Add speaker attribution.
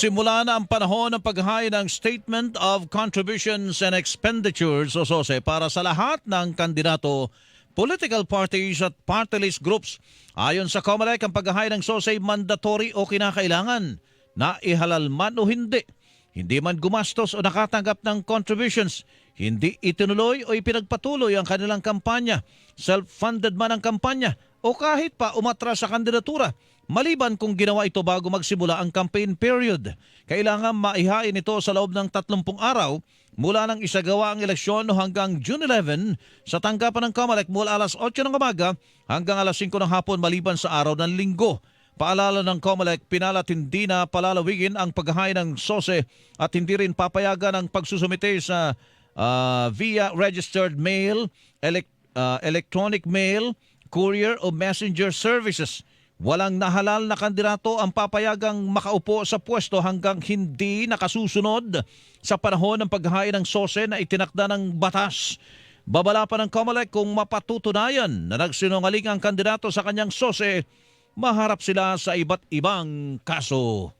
Speaker 1: Nagsimula na ang panahon ng paghahay ng Statement of Contributions and Expenditures o SOSE para sa lahat ng kandidato, political parties at party list groups. Ayon sa COMELEC, ang paghahay ng SOSE mandatory o kinakailangan na ihalal man o hindi. Hindi man gumastos o nakatanggap ng contributions, hindi itinuloy o ipinagpatuloy ang kanilang kampanya, self-funded man ang kampanya o kahit pa umatras sa kandidatura maliban kung ginawa ito bago magsimula ang campaign period. Kailangan maihain ito sa loob ng 30 araw mula nang isagawa ang eleksyon hanggang June 11 sa tanggapan ng COMELEC mula alas 8 ng umaga hanggang alas 5 ng hapon maliban sa araw ng linggo. Paalala ng COMELEC, pinalat hindi na palalawigin ang paghahain ng SOSE at hindi rin papayagan ang pagsusumite sa ah, via registered mail, elec- ah, electronic mail, courier o messenger services. Walang nahalal na kandidato ang papayagang makaupo sa pwesto hanggang hindi nakasusunod sa panahon ng paghahain ng SOSE na itinakda ng batas. Babala pa ng COMELEC kung mapatutunayan na nagsinungaling ang kandidato sa kanyang SOSE, maharap sila sa iba't ibang kaso.